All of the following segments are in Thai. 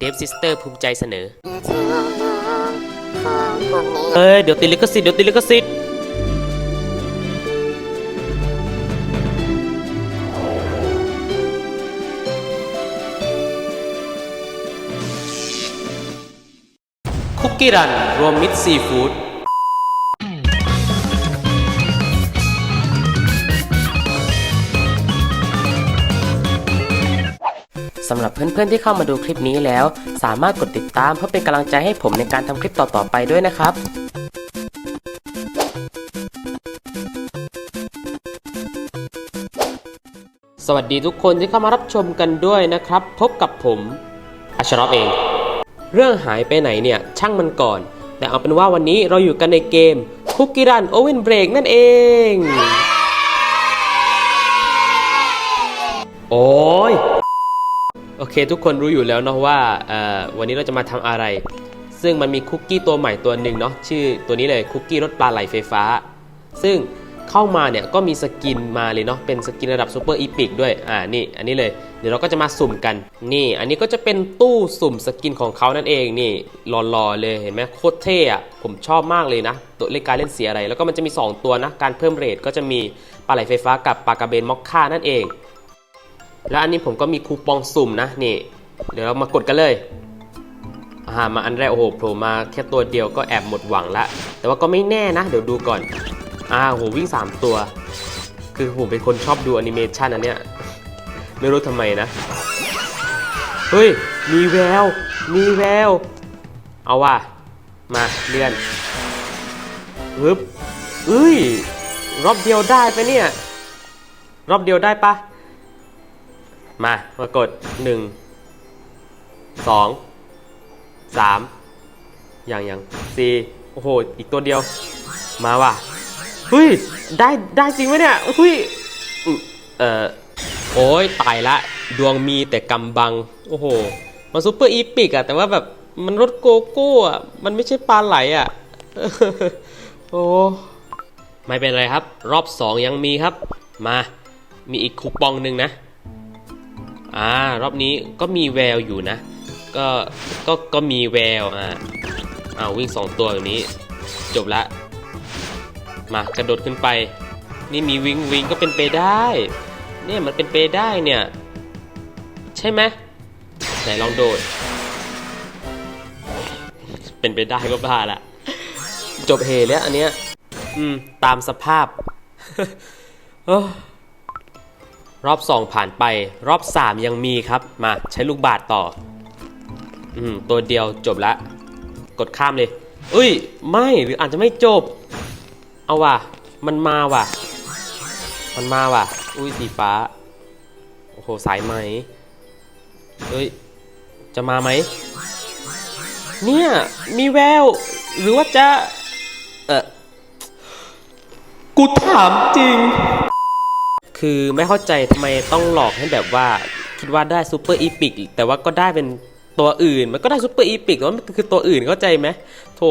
เดฟซิสเตอร์ภูมิใจเสนอของพวกนี้เอ้ย เดี๋ยวติดลิขสิทธิ์เดี๋ยวติดลิขสิทธิ์คุกกี้รันรวมมิตรซีฟู้ด สำหรับเพื่อนๆที่เข้ามาดูคลิปนี้แล้ว สามารถกดติดตามเพื่อเป็นกำลังใจให้ผมในการทำคลิปต่อๆไปด้วยนะครับสวัสดีทุกคนที่เข้ามารับชมกันด้วยนะครับ พบกับผมอัชรอฟเอง เรื่องหายไปไหนเนี่ย ช่างมันก่อน แต่เอาเป็นว่าวันนี้เราอยู่กันในเกมคุกกี้รันโอเวนเบรกนั่นเอง โอ้ย อเคทุกคนรู้อยู่แล้วเนาะว่าวันนี้เราจะมาทำอะไร ซึ่งมันมีคุกกี้ตัวใหม่ตัวหนึ่งเนาะชื่อตัวนี้เลยคุกกี้รสปลาไหลไฟฟ้า ซึ่งเข้ามาเนี่ยก็มีสกินมาเลยเนาะเป็นสกินระดับซูเปอร์อีพิกด้วยอ่านี่อันนี้เลยเดี๋ยวเราก็จะมาสุ่มกันนี่ อันนี้ก็จะเป็นตู้สุ่มสกินของเขานั่นเองนี่หล่อๆเลยเห็นไหมโคตรเท่อะผมชอบมากเลยนะ ตัวเล่นการเล่นเสียอะไร แล้วก็มันจะมี 2 ตัวนะการเพิ่มเรทก็จะมีปลาไหลไฟฟ้ากับปลากระเบนมอคค่านั่นเอง แล้วอันนี้ผมก็มีคูปองสุ่มนะนี่เดี๋ยวเรามากดกันเลยอ่ามาอันแรกโอ้โหโผล่มาแค่ตัวเดียวก็แอบหมดหวังละแต่ว่าก็ไม่แน่นะ เดี๋ยวดูก่อนอ่าโหวิ่ง 3 ตัว คือผมเป็นคนชอบดูแอนิเมชันอันเนี้ยไม่รู้ทำไมนะ เฮ้ย มีแวว มีแวว เอาว่ะ มาเลื่อนฮึบเอ้ย รอบเดียวได้ปะเนี่ย รอบเดียวได้ปะ มา มากด1 2 3อย่างอย่าง4โอ้โห อีกตัวเดียว มาว่ะเฮ้ย ได้ได้จริงไหมเนี่ยเฮ้ยเอ่อโอ้ย ตายละ ดวงมีแต่กำบัง โอ้โห มันซูเปอร์อีพิกอะแต่ว่าแบบมันรสโกโก้อะมันไม่ใช่ปลาไหลอะโอ้ ไม่เป็นไรครับ รอบ 2 ยังมีครับ มา มีอีกคูปองหนึ่งนะ อ่ารอบนี้ก็มีแววอยู่นะ ก็ก็ก็มีแววอ่าอ้าวิ่งสองตัวแบบนี้ จบละ มากระโดดขึ้นไป นี่มีวิงวิงก็เป็นไปได้ เนี่ยมันเป็นไปได้เนี่ย ใช่ไหมไหนลองโดด เป็นไปได้ก็บ้าละจบเฮแล้วอันเนี้ย อืม ตามสภาพ รอบ 2 ผ่านไป รอบ 3 ยังมีครับ มาใช้ลูกบาศก์ต่อ อืม ตัวเดียวจบละ กดข้ามเลยเอ้ย ไม่หรืออาจจะไม่จบ เอาว่ะ มันมาว่ะ มันมาว่ะ อุ้ยสีฟ้า โอ้โห สายไหมเฮ้ย จะมาไหม เนี่ย มีแวว หรือว่าจะ เออกูถามจริง คือไม่เข้าใจทำไมต้องหลอกให้แบบว่า คิดว่าได้ซูเปอร์อีพิกแต่ว่าก็ได้เป็นตัวอื่น มันก็ได้ซูเปอร์อีพิกแต่ว่ามันคือตัวอื่นเข้าใจไหมโธ่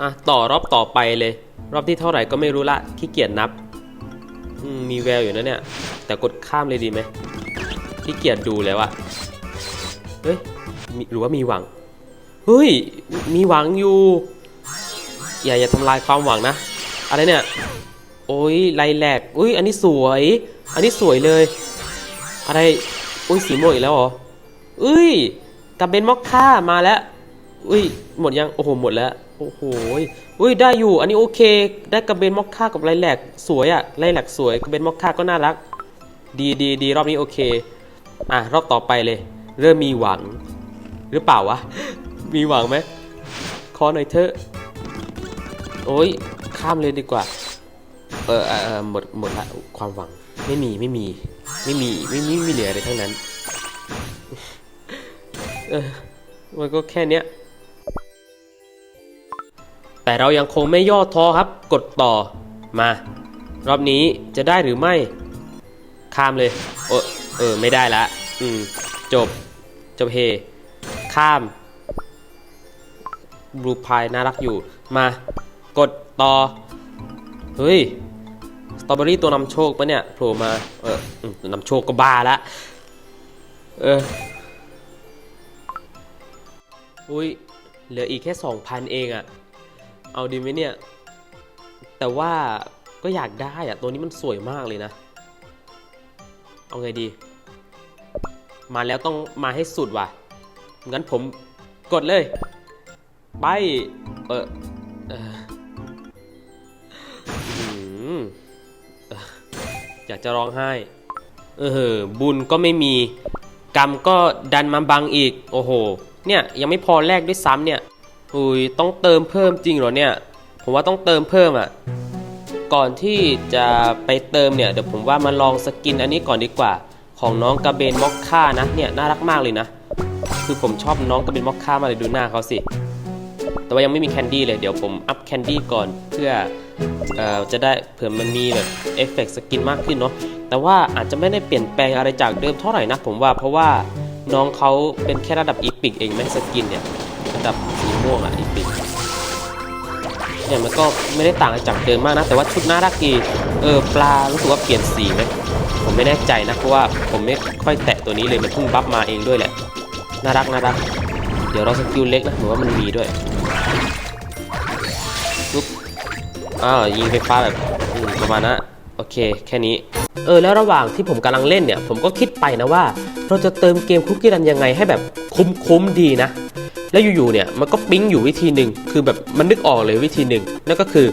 อะต่อรอบต่อไปเลย รอบที่เท่าไหร่ก็ไม่รู้ละขี้เกียจนับมมีแววอยู่นะเนี่ย แต่กดข้ามเลยดีไหมขี้เกียจดูแล้วอะเฮ้ยหรือว่ามีหวังเฮ้ยมีหวังอยู่อย่าอย่าทำลายความหวังนะ อะไรเนี่ย โอ้ยไลแลกอุ้ยอันนี้สวย อันนี้สวยเลย อะไรอุ้ยสีม่วงอีกแล้วเหรออุ้ยกับเบนมอคค่ามาแล้วอุ้ยหมดยังโอ้โหหมดแล้วโอ้โหอุ้ยได้อยู่ อันนี้โอเค ได้กับเบนมอคค่ากับไลแลกสวยอะไลแลกสวยกับเบนมอคค่าก็น่ารัก ดีดีดีรอบนี้โอเคอะรอบต่อไปเลย เริ่มมีหวัง หรือเปล่าวะ มีหวังไหมขอหน่อยเถอะโอ้ยข้ามเลยดีกว่า เออเออหมดหมดละความหวังไม่มีไม่มี ไม่มีไม่มีไม่มีเหลืออะไรทั้งนั้น เออมันก็แค่เนี้ยแต่เรายังคงไม่ย่อท้อครับ กดต่อมา รอบนี้จะได้หรือไม่ ข้ามเลยเออเออ ไม่ได้ละ อืม จบ จบเฮ ข้ามบลูพายน่ารักอยู่ มา กดต่อ เฮ้ย สตรอเบอรี่ตัวนำโชคปะเนี่ยโผล่มาเอออืมนำโชคก็บ้าละเอออุ้ยเหลืออีกแค่ 2,000 เองอะเอาดีไหมเนี่ย แต่ว่าก็อยากได้อะตัวนี้มันสวยมากเลยนะ เอาไงดี มาแล้วต้องมาให้สุดว่ะ งั้นผมกดเลย ไป เออเออ อยากจะร้องไห้ เออบุญก็ไม่มี กรรมก็ดันมาบังอีก โอ้โห เนี่ยยังไม่พอแลกด้วยซ้ำเนี่ยอุ้ยต้องเติมเพิ่มจริงเหรอเนี่ย ผมว่าต้องเติมเพิ่มอะ ก่อนที่จะไปเติมเนี่ยเดี๋ยวผมว่ามาลองสกินอันนี้ก่อนดีกว่า ของน้องกระเบนมอคค่านะเนี่ยน่ารักมากเลยนะ คือผมชอบน้องกระเบนมอคค่ามากเลยดูหน้าเขาสิ แต่ว่ายังไม่มีแคนดี้เลยเดี๋ยวผมอัพแคนดี้ก่อนเพื่ออจะได้เผื่อมันมีแบบเอฟเฟกต์สกินมากขึ้นเนาะแต่ว่าอาจจะไม่ได้เปลี่ยนแปลงอะไรจากเดิมเท่าไหร่นะผมว่าเพราะว่าน้องเขาเป็นแค่ระดับอีพิกเองไหมสกินเนี่ยระดับสีม่วงอะอีพิกเนี่ยมันก็ไม่ได้ต่างจากเดิมมากนะ แต่ว่าชุดน่ารักดีเออปลารู้สึกว่าเปลี่ยนสีไหมผมไม่แน่ใจนะเพราะว่าผมไม่ค่อยแตะตัวนี้เลยมันเพิ่งบัฟมาเองด้วยแหละน่ารักน่ารัก เดี๋ยวเราสกิลเล็กนะหมือว่ามันมีด้วย อ้าวยิงไฟฟ้าแบบประมาณนะโอเค แค่นี้ เออแล้วระหว่างที่ผมกำลังเล่นเนี่ย ผมก็คิดไปนะว่า เราจะเติมเกมคุกกี้รันยังไงให้แบบคุ้มๆดีนะ แล้วอยู่ๆเนี่ยมันก็ปิ๊งอยู่วิธีหนึ่งคือแบบมันนึกออกเลยวิธีหนึ่งนั่นก็คือ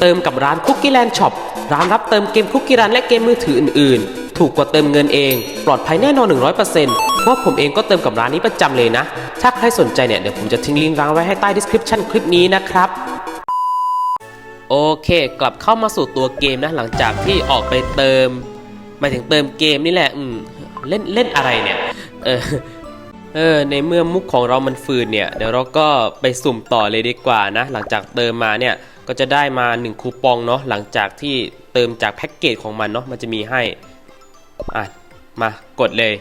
เติมกับร้านคุกกี้แลนด์ช็อปร้านรับเติมเกมคุกกี้รันและเกมมือถืออื่นๆ ถูกกว่าเติมเงินเอง ปลอดภัยแน่นอน 100%เพราะผมเองก็เติมกับร้านนี้ประจำเลยนะ ถ้าใครสนใจเนี่ยเดี๋ยวผมจะทิ้งลิงก์ร้านไว้ให้ใต้ description คลิปนี้นะครับ โอเค กลับเข้ามาสู่ตัวเกมนะหลังจากที่ออกไปเติมหมายถึงเติมเกมนี่แหละอืมเล่นเล่นอะไรเนี่ยเออเออในเมื่อมุกของเรามันฟืนเนี่ยเดี๋ยวเราก็ไปสุ่มต่อเลยดีกว่านะ หลังจากเติมมาเนี่ยก็จะได้มา 1 คูปองเนาะหลังจากที่เติมจากแพ็กเกจของมันเนาะมันจะมีให้อะมากดเลย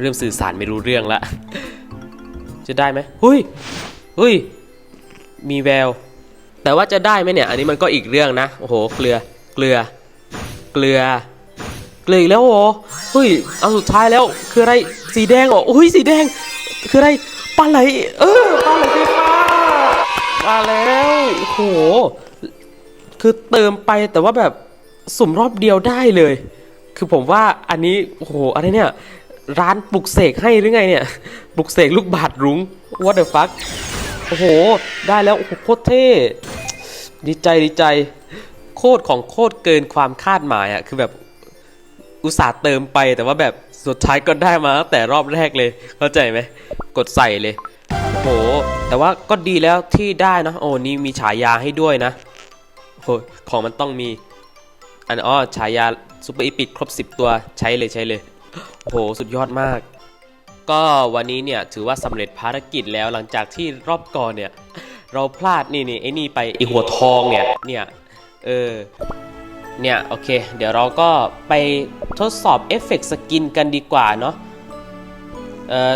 เริ่มสื่อสารไม่รู้เรื่องละจะได้ไหมเฮ้ยเฮ้ยมีแวว แต่ว่าจะได้ไหมเนี่ย อันนี้มันก็อีกเรื่องนะ โอ้โห เกลือ เกลือ เกลือ เกลืออีกแล้วเหรอเฮ้ย เอาสุดท้ายแล้ว คืออะไร สีแดงเหรอโอ้ย สีแดง คืออะไร ปลาไหล เออ ปลาไหลไฟฟ้ามาแล้ว โอ้โห คือเติมไปแต่ว่าแบบสุ่มรอบเดียวได้เลย คือผมว่าอันนี้ โอ้โห อะไรเนี่ย ร้านปลุกเสกให้หรือไงเนี่ย ปลุกเสกลูกบาทรุ้ง what the fuck โอ้โห ได้แล้ว โอ้โหโคตรเท่ ดีใจดีใจโคตรของโคตรเกินความคาดหมายอะคือแบบอุตส่าห์เติมไปแต่ว่าแบบสุดท้ายก็ได้มาตั้งแต่รอบแรกเลยเข้าใจไหมกดใส่เลยโอ้โหแต่ว่าก็ดีแล้วที่ได้นะโอ้นี่มีฉายาให้ด้วยนะโอ้โหของมันต้องมีอันอ๋อฉายาซูเปอร์อีพิกครบ 10 ตัวใช้เลยใช้เลยโอ้โหสุดยอดมาก ก็วันนี้เนี่ยถือว่าสำเร็จภารกิจแล้วหลังจากที่รอบก่อนเนี่ย เราพลาดนี่นี่ไอ้นี่ไปไอหัวทองเนี่ยเนี่ยเออเนี่ยโอเค เดี๋ยวเราก็ไปทดสอบเอฟเฟกต์สกินกันดีกว่าเนาะเอ่อ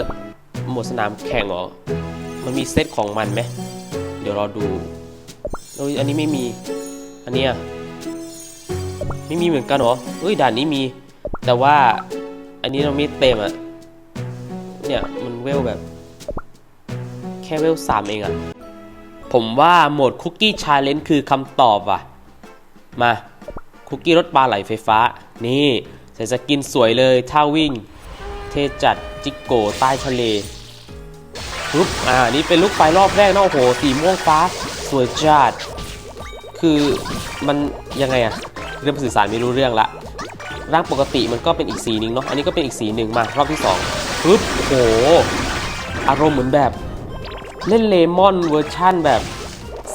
หมดสนามแข่งเหรอ มันมีเซตของมันไหมเดี๋ยวเราดูเอ้ยอันนี้ไม่มี อันเนี้ยไม่มีเหมือนกันเหรอเอ้ยด่านนี้มี แต่ว่าอันนี้เราไม่เต็มอะเนี่ยมันเวลแบบ แค่เวลสามเองอะ ผมว่าโหมดคุกกี้ชาเลนจ์คือคำตอบว่ะ มาคุกกี้รถปลาไหลไฟฟ้า นี่ใส่สกินสวยเลยท่าวิ่ง เทจัดจิกโกใต้ทะเลปุ๊บอ่า นี่เป็นลูกไฟรอบแรกนะโอ้โห สีม่วงฟ้า สวยจัด คือมันยังไงอะเริ่มสื่อสารไม่รู้เรื่องละ ร่างปกติมันก็เป็นอีกสีหนึ่งเนาะ อันนี้ก็เป็นอีกสีหนึ่งมารอบที่สองปึ๊บโอ้โห อารมณ์เหมือนแบบ เล่นเลมอนเวอร์ชั่นแบบ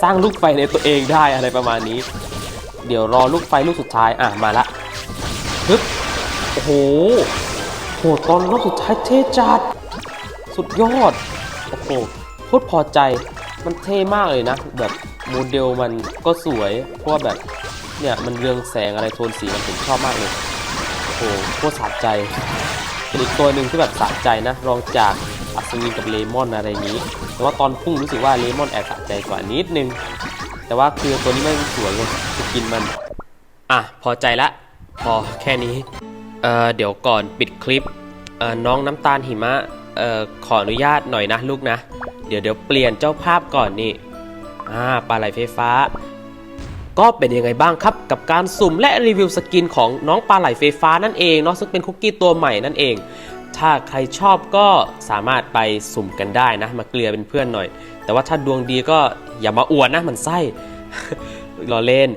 สร้างลูกไฟในตัวเองได้อะไรประมาณนี้ เดี๋ยวรอลูกไฟลูกสุดท้ายอะมาละปึ๊บโอ้โหโหตอนรอบสุดท้ายเท่จัด สุดยอดโอ้โหโคตรพอใจมันเท่มากเลยนะ แบบโมเดลมันก็สวยเพราะว่าแบบ เนี่ยมันเรืองแสงอะไรโทนสีมันผมชอบมากเลยโอ้โหโคตรสะใจเป็นอีกตัวหนึ่งที่แบบสะใจนะรองจาก อัศวินกับเลมอนอะไรนี้ แต่ว่าตอนพุ่งรู้สึกว่าเลมอนแอบสะใจกว่านิดนึง แต่ว่าคือตัวนี้ไม่สวยเลยจะกินมัน อะ พอใจละ พอแค่นี้เอ่อเดี๋ยวก่อนปิดคลิปเอ่อน้องน้ำตาลหิมะเอ่อขออนุญาตหน่อยนะลูกนะ เดี๋ยวเดี๋ยวเปลี่ยนเจ้าภาพก่อนนี่อ่าปลาไหลไฟฟ้า ก็เป็นยังไงบ้างครับกับการสุ่มและรีวิวสกินของน้องปลาไหลไฟฟ้านั่นเองเนาะซึ่งเป็นคุกกี้ตัวใหม่นั่นเอง ถ้าใครชอบก็สามารถไปสุ่มกันได้นะ มาเกลือเป็นเพื่อนหน่อย แต่ว่าถ้าดวงดีก็อย่ามาอวดนะมันไส้รอเล่น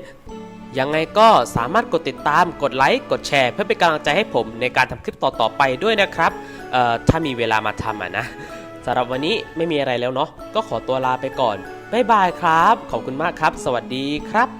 ยังไงก็สามารถกดติดตามกดไลค์กดแชร์เพื่อเป็นกำลังใจให้ผมในการทำคลิปต่อๆไปด้วยนะครับถ้ามีเวลามาทำอะนะสำหรับวันนี้ไม่มีอะไรแล้วเนาะก็ขอตัวลาไปก่อนบ๊ายบายครับ ขอบคุณมากครับ สวัสดีครับ